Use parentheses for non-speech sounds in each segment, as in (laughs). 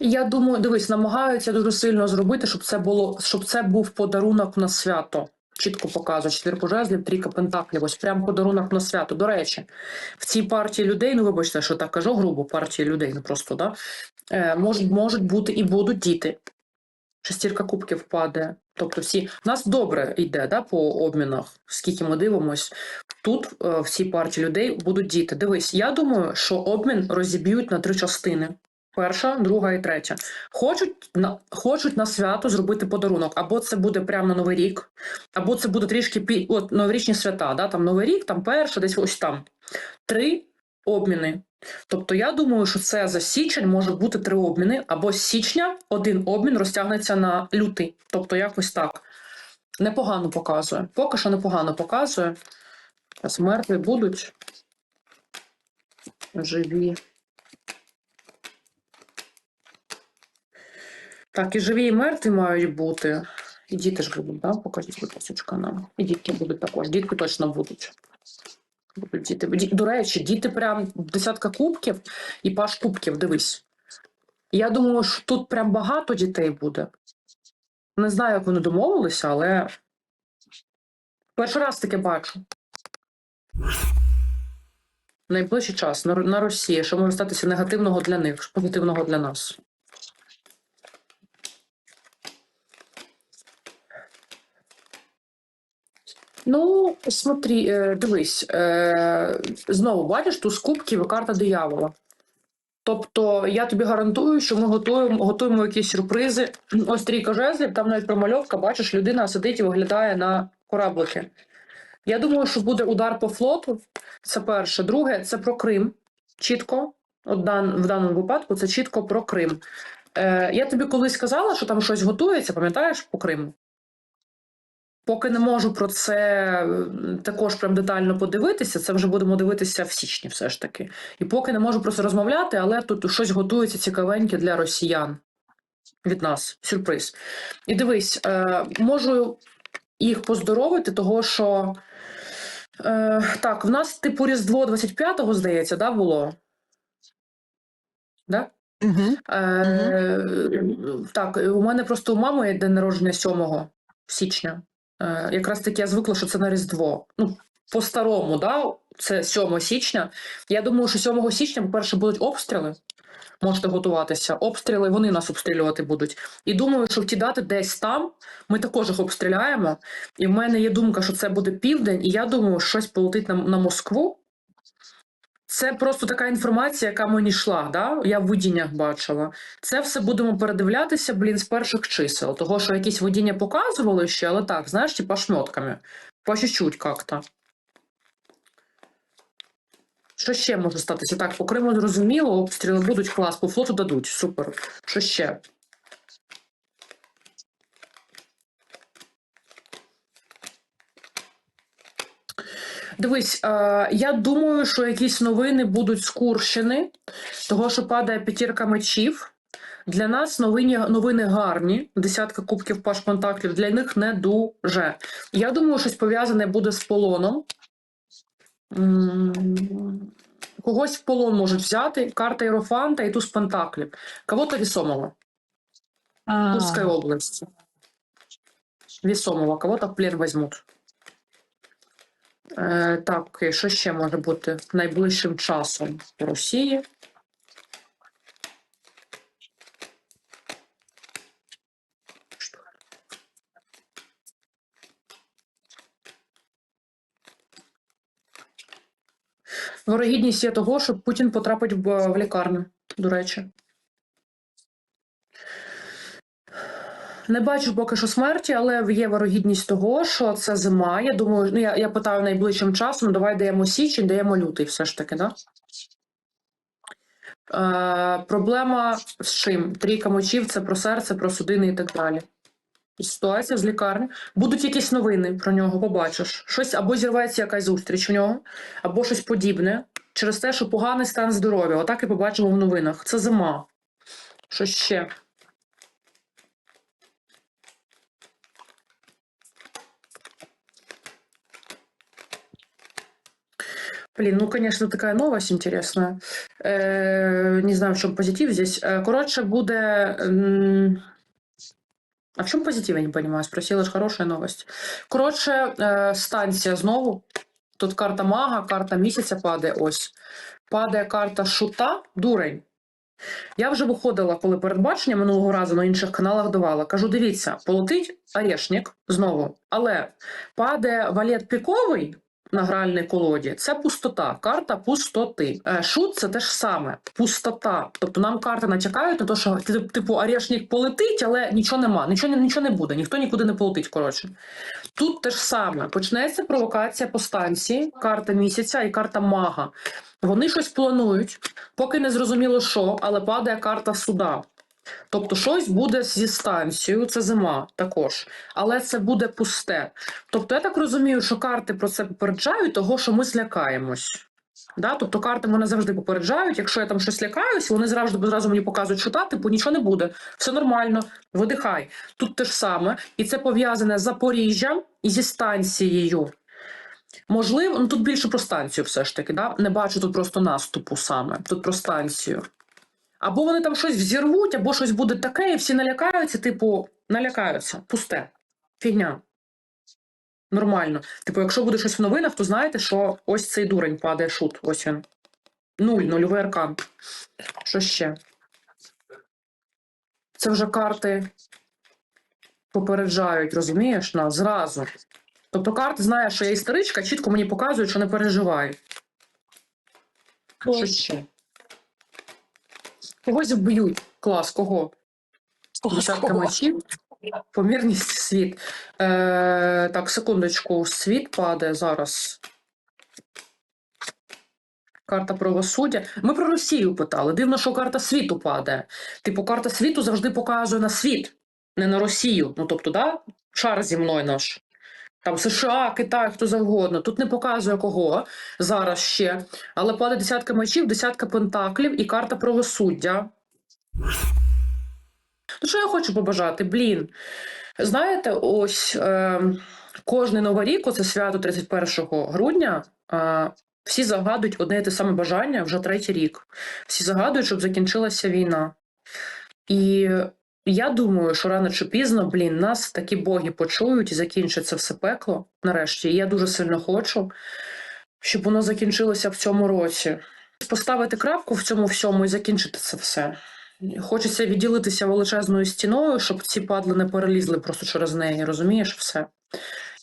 Я думаю, дивись, намагаються дуже сильно зробити, щоб це було, щоб це був подарунок на свято. Чітко показує четвірку жезлів, трійка пентаклів. Ось прям подарунок на свято. До речі, в цій партії людей, ну вибачте, що так кажу грубо, партії людей, не просто да, е, можуть, можуть бути і будуть діти. Шестірка кубків падає. Тобто всі в нас добре йде да, по обмінах, скільки ми дивимось. Тут е, в цій партії людей будуть діти. Дивись, я думаю, що обмін розіб'ють на три частини. Перша, друга і третя. Хочуть на хочуть на свято зробити подарунок. Або це буде прямо на Новий рік, або це буде трішки пі... от новорічні свята. Да? Там Новий рік, там перша, десь ось там. Три обміни. Тобто я думаю, що це за січень може бути три обміни, або з січня один обмін розтягнеться на лютий. Тобто якось так. Непогано показує. Поки що непогано показує. Зараз мертві будуть. Живі. Так, і живі, і мертві мають бути. І діти ж будуть, да? Покажіть, будь ласка, нам. І дітки будуть також. Дітки точно будуть. Будуть діти. До речі, діти прям десятка кубків і паш кубків, дивись. Я думаю, що тут прям багато дітей буде. Не знаю, як вони домовилися, але перший раз таке бачу. Найближчий час на, на Росії, що може статися негативного для них, позитивного для нас. Ну, смотри, е, дивись, е, знову бачиш ту з кубків карта диявола. Тобто я тобі гарантую, що ми готуємо, готуємо якісь сюрпризи. Ось трійка жезлів, там навіть промальовка, бачиш, людина сидить і виглядає на кораблики. Я думаю, що буде удар по флоту. Це перше. Друге, це про Крим. Чітко. От дан, в даному випадку це чітко про Крим. Е, я тобі колись казала, що там щось готується, пам'ятаєш, по Криму? Поки не можу про це е, також прям детально подивитися, це вже будемо дивитися в січні, все ж таки. І поки не можу про це розмовляти, але тут щось готується цікавеньке для росіян від нас. Сюрприз. І дивись, е, можу їх поздоровити, того що е, так, в нас типу Різдво 25-го, здається, да, було? Да? Угу. Е, Так, у мене просто у мами день народження 7 січня. Е, якраз таки я звикла, що це на Різдво. Ну, по-старому, да? це 7 січня. Я думаю, що 7 січня, по-перше, будуть обстріли. Можете готуватися. Обстріли, вони нас обстрілювати будуть. І думаю, що в ті дати десь там ми також їх обстріляємо. І в мене є думка, що це буде південь, і я думаю, щось полетить на, на Москву. Це просто така інформація, яка мені йшла. Да? Я в видіннях бачила. Це все будемо передивлятися, блін, з перших чисел. Того, що якісь водіння показували ще, але так, знаєш, типа шмотками. По чуть-чуть как-то. Що ще може статися? Так, по Криму зрозуміло, обстріли будуть клас, по флоту дадуть. Супер. Що ще? Дивись, е, я думаю, що якісь новини будуть з Курщини, того, що падає п'ятірка мечів. Для нас новини, новини гарні, десятка кубків паш контактів, для них не дуже. Я думаю, щось пов'язане буде з полоном. Когось в полон можуть взяти, карта Єрофанта і туз Пентаклів. Кого-то весомого. Тульской области. Весомого, кого-то в плен возьмут. Е, так, що ще може бути найближчим часом в Росії? Вирогідність є того, що Путін потрапить в, в лікарню, до речі. Не бачу поки що смерті, але є вирогідність того, що це зима. Я думаю, ну я, я питаю найближчим часом. Давай даємо січень, даємо лютий, все ж таки, да? Е, проблема з чим? Трійка мочів це про серце, про судини і так далі. Ситуація з лікарні. Будуть якісь новини про нього, побачиш. Щось або зірветься якась зустріч у нього, або щось подібне. Через те, що поганий стан здоров'я. Отак і побачимо в новинах. Це зима. Що ще? Блин, ну, конечно, такая новость интересная. Э, не знаю, в чем позитив здесь. Э, Короче, буде... А в чому позитив, я не понимаю. Спросила ж хорошая новость. Коротше, е, станція знову. Тут карта мага, карта місяця падає ось. Падає карта шута, дурень. Я вже виходила, коли передбачення минулого разу на інших каналах давала. Кажу: дивіться, полетить орешник знову, але падає валет піковий на гральній колоді. Це пустота, карта пустоти. Е, Шут це те ж саме, пустота. Тобто нам карти натякають на те, що типу орешник полетить, але нічого нема, нічого, нічого не буде, ніхто нікуди не полетить. Коротше. Тут те ж саме почнеться провокація по станції, карта місяця і карта мага. Вони щось планують, поки не зрозуміло що, але падає карта суда. Тобто щось буде зі станцією, це зима також, але це буде пусте. Тобто, я так розумію, що карти про це попереджають, того, що ми злякаємось. Да? Тобто карти мене завжди попереджають. Якщо я там щось лякаюсь, вони зразу, зразу мені показують, що та, типу, нічого не буде, все нормально, видихай. Тут те ж саме, і це пов'язане з Запоріжжям і зі станцією. Можливо, ну тут більше про станцію все ж таки, да? не бачу тут просто наступу саме, тут про станцію. Або вони там щось взірвуть, або щось буде таке, і всі налякаються, типу, налякаються, пусте. Фігня. Нормально. Типу, якщо буде щось в новинах, то знаєте, що ось цей дурень падає шут. Ось він. Нуль, нульовий аркан. Що ще? Це вже карти попереджають, розумієш, нас зразу. Тобто карти знає, що я історичка, чітко мені показують, що не переживай. Що ще? Когось вб'ють. Клас, кого? Десятка мечів. Помірність (laughs) світ. Е, так, секундочку. Світ падає зараз. Карта правосуддя. Ми про Росію питали. Дивно, що карта світу падає. Типу, карта світу завжди показує на світ, не на Росію. Ну, тобто, да? шар зі мною наш. Там США, Китай, хто завгодно. Тут не показує кого зараз ще. Але падає десятка мечів, десятка пентаклів і карта правосуддя. Ну, що я хочу побажати? Блін. Знаєте, ось е, кожний новий рік, оце свято 31 грудня, е, всі загадують одне і те саме бажання вже третій рік. Всі загадують, щоб закінчилася війна. І я думаю, що рано чи пізно, блін, нас такі боги почують і закінчиться все пекло нарешті. І я дуже сильно хочу, щоб воно закінчилося в цьому році. Поставити крапку в цьому всьому і закінчити це все. Хочеться відділитися величезною стіною, щоб ці падли не перелізли просто через неї, розумієш все.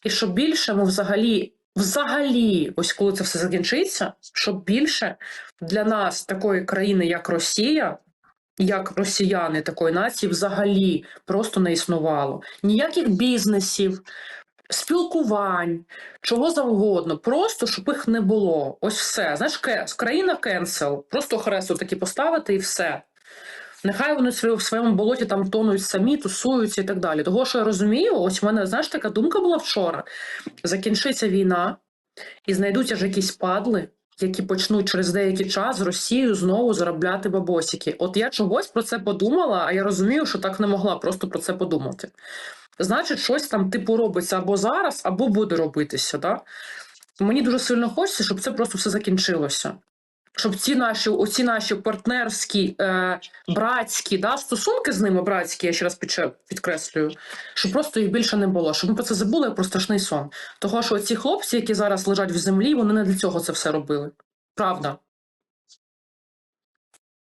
І щоб більше ми взагалі, взагалі, ось коли це все закінчиться, щоб більше для нас, такої країни, як Росія, як росіяни такої нації, взагалі просто не існувало. Ніяких бізнесів, спілкувань, чого завгодно, просто щоб їх не було. Ось все. Знаєш, країна кенсел, просто хресту таки поставити і все. Нехай вони в своєму болоті там тонуть самі, тусуються і так далі. Того, що я розумію, ось в мене, знаєш, така думка була вчора. Закінчиться війна, і знайдуться ж якісь падли, які почнуть через деякий час з Росією знову заробляти бабосики. От я чогось про це подумала, а я розумію, що так не могла просто про це подумати. Значить, щось там типу робиться або зараз, або буде робитися. Да? Мені дуже сильно хочеться, щоб це просто все закінчилося. Щоб ці наші, оці наші партнерські, е, братські да, стосунки з ними, братські, я ще раз підкреслюю, щоб просто їх більше не було, щоб ми про це забули про страшний сон. Того, що ці хлопці, які зараз лежать в землі, вони не для цього це все робили. Правда.